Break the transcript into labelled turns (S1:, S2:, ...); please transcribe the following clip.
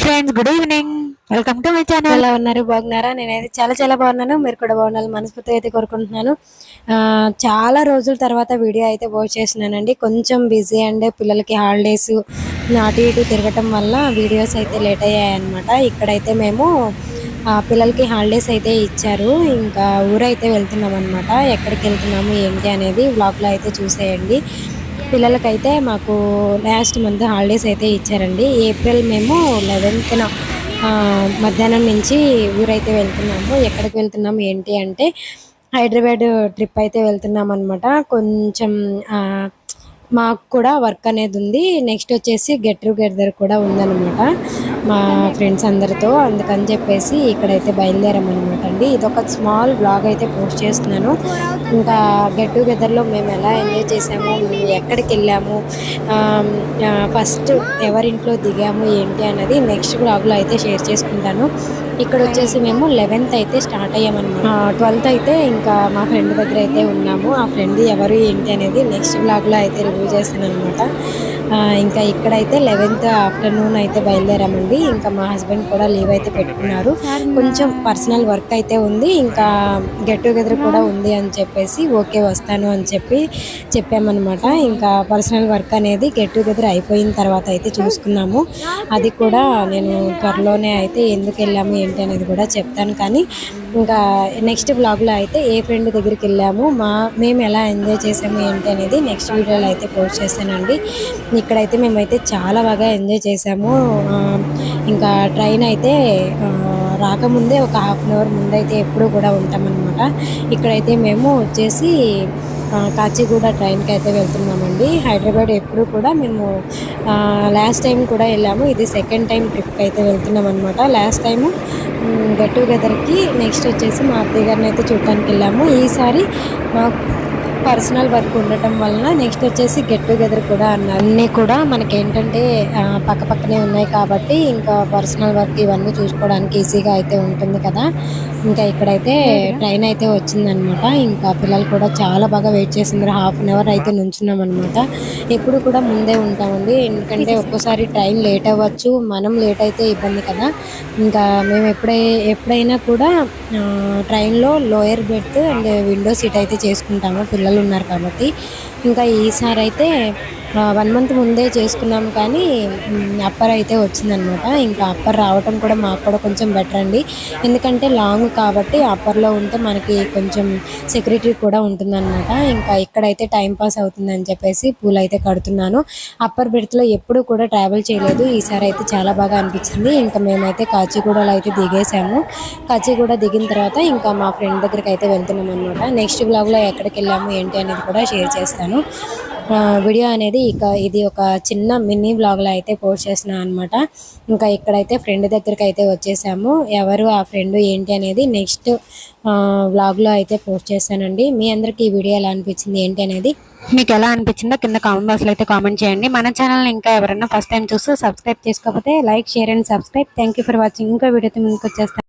S1: Friends good evening welcome to my channel
S2: ఎలా ఉన్నారు? బాగున్నారా? నేనైతే చాలా చాలా బాగున్నాను. మీరు కూడా బాగున్నారు మనస్ఫూర్తిగా అయితే కోరుకుంటున్నాను. చాలా రోజుల తర్వాత వీడియో అయితే పోస్ట్ చేస్తున్నానండి. కొంచెం బిజీ అండ్. పిల్లలకి హాలిడేస్ అటు ఇటు తిరగటం వల్ల వీడియోస్ అయితే లేట్ అయ్యాయి అనమాట ఇక్కడైతే మేము పిల్లలకి హాలిడేస్ అయితే ఇచ్చారు. ఇంకా ఊరైతే వెళ్తున్నాం అనమాట ఎక్కడికి వెళ్తున్నాము ఏంటి అనేది బ్లాగ్లో అయితే చూసేయండి. పిల్లలకైతే మాకు లాస్ట్ మంత్ హాలిడేస్ అయితే ఇచ్చారండి. ఏప్రిల్ మేము లెవెన్త్న మధ్యాహ్నం నుంచి ఊరైతే వెళ్తున్నాము. ఎక్కడికి వెళ్తున్నాము ఏంటి అంటే హైదరాబాద్ ట్రిప్ అయితే వెళ్తున్నాం అనమాట కొంచెం మాకు కూడా వర్క్ అనేది ఉంది. నెక్స్ట్ వచ్చేసి గెట్ టుగెదర్ కూడా ఉందన్నమాట. మా ఫ్రెండ్స్ అందరితో. అందుకని చెప్పేసి ఇక్కడైతే బయలుదేరామన్నమాట అండి. ఇది ఒక స్మాల్ బ్లాగ్ అయితే పోస్ట్ చేస్తున్నాను. ఇంకా గెట్ టుగెదర్లో మేము ఎలా ఎంజాయ్ చేసాము మేము ఎక్కడికి వెళ్ళాము ఫస్ట్ ఎవరింట్లో దిగాము ఏంటి అన్నది నెక్స్ట్ బ్లాగ్లో అయితే షేర్ చేసుకుంటాను. ఇక్కడ వచ్చేసి మేము లెవెన్త్ అయితే స్టార్ట్ అయ్యామన్నమాట. ట్వెల్త్ అయితే ఇంకా మా ఫ్రెండ్ దగ్గర అయితే ఉన్నాము. ఆ ఫ్రెండ్ ఎవరు ఏంటి అనేది నెక్స్ట్ బ్లాగ్లో అయితే రివ్యూ చేస్తాను అనమాట ఇంకా ఇక్కడైతే లెవెన్త్ ఆఫ్టర్నూన్ అయితే బయలుదేరామండి. ఇంకా మా హస్బెండ్ కూడా లీవ్ అయితే పెట్టుకున్నారు. కొంచెం పర్సనల్ వర్క్ అయితే ఉంది. ఇంకా గెట్ టుగెదర్ కూడా ఉంది అని చెప్పేసి ఓకే వస్తాను అని చెప్పి చెప్పామన్నమాట. ఇంకా పర్సనల్ వర్క్ అనేది గెట్ టుగెదర్ అయిపోయిన తర్వాత అయితే చూసుకున్నాము. అది కూడా నేను త్వరలోనే అయితే ఎందుకు వెళ్ళాము ఏంటి అనేది కూడా చెప్తాను. కానీ ఇంకా నెక్స్ట్ బ్లాగ్లో అయితే ఏ ఫ్రెండ్ దగ్గరికి వెళ్ళాము మా మేము ఎలా ఎంజాయ్ చేసాము ఏంటి అనేది నెక్స్ట్ వీడియోలో అయితే పోస్ట్ చేశానండి ఇక్కడైతే మేమైతే చాలా బాగా ఎంజాయ్ చేసాము ఇంకా ట్రైన్ అయితే రాకముందే ఒక హాఫ్ అన్ అవర్ ముందైతే ఎప్పుడూ కూడా ఉంటామన్నమాట. ఇక్కడైతే మేము వచ్చేసి కాచిగూడ ట్రైన్కి అయితే వెళ్తున్నామండి. హైదరాబాద్ ఎప్పుడు కూడా మేము లాస్ట్ టైం కూడా వెళ్ళాము. ఇది సెకండ్ టైం ట్రిప్కి అయితే వెళ్తున్నాం అనమాట లాస్ట్ టైము గెట్ టుగెదర్కి నెక్స్ట్ వచ్చేసి మా అత్తయ్య గారిని అయితే చూడటానికి వెళ్ళాము ఈసారి మా పర్సనల్ వర్క్ ఉండటం వలన నెక్స్ట్ వచ్చేసి గెట్ టుగెదర్ కూడా అన్నారు. అన్నీ కూడా మనకి ఏంటంటే ఆ, పక్క పక్కనే ఉన్నాయి కాబట్టి ఇంకా పర్సనల్ వర్క్ ఇవన్నీ చూసుకోవడానికి ఈజీగా అయితే ఉంటుంది కదా. ఇంకా ఇక్కడైతే ట్రైన్ అయితే వచ్చిందనమాట. ఇంకా పిల్లలు కూడా చాలా బాగా వెయిట్ చేసిండ్రు హాఫ్ అన్ అవర్ అయితే నుంచున్నాం అనమాట ఎప్పుడు కూడా ముందే ఉంటామండి. ఎందుకంటే ఒక్కోసారి ట్రైన్ లేట్ అవ్వచ్చు. మనం లేట్ అయితే ఇబ్బంది కదా. ఇంకా మేము ఎప్పుడై ఎప్పుడైనా కూడా ట్రైన్లో lower berth and window seat అయితే చేసుకుంటాము పిల్లలు. ఉన్నారు కాబట్టి ఇంకా ఈసారి అయితే వన్ మంత్ ముందే చేసుకున్నాం కానీ అప్పర్ అయితే వచ్చిందనమాట ఇంకా అప్పర్ రావటం కూడా మాకు కూడా కొంచెం బెటర్ అండి. ఎందుకంటే లాంగ్ కాబట్టి అప్పర్లో ఉంటే మనకి కొంచెం సెక్యూరిటీ కూడా ఉంటుందన్నమాట. ఇంకా ఇక్కడైతే టైం పాస్ అవుతుందని చెప్పేసి పూలు అయితే కడుతున్నాను. అప్పర్ బెర్త్లో ఎప్పుడు కూడా ట్రావెల్ చేయలేదు. ఈసారి అయితే చాలా బాగా అనిపించింది. ఇంకా మేమైతే కాచిగూడలో అయితే దిగేసాము. కాచిగూడ దిగిన తర్వాత ఇంకా మా ఫ్రెండ్ దగ్గరికి అయితే వెళ్తున్నాం అనమాట నెక్స్ట్ బ్లాగ్లో ఎక్కడికి వెళ్ళాము ఏంటి అనేది కూడా షేర్ చేస్తాను. ఆ, వీడియో అనేది ఇక ఇది ఒక చిన్న మినీ బ్లాగ్లో అయితే పోస్ట్ చేస్తున్నాను అనమాట ఇంకా ఇక్కడైతే ఫ్రెండ్ దగ్గరికి అయితే వచ్చేసాము. ఎవరు ఆ ఫ్రెండ్ ఏంటి అనేది నెక్స్ట్ బ్లాగ్లో అయితే పోస్ట్ చేస్తానండి. మీ అందరికి ఈ వీడియో ఎలా అనిపించింది ఏంటి అనేది
S1: మీకు ఎలా అనిపించిందో కింద కామెంట్ బాక్స్లో అయితే కామెంట్ చేయండి. మన ఛానల్ ఇంకా ఎవరైనా ఫస్ట్ టైం చూస్తూ సబ్స్క్రైబ్ చేసుకోకపోతే like share and subscribe thank you for watching ఇంకో వీడియోతో ముందుకు వచ్చేస్తాను.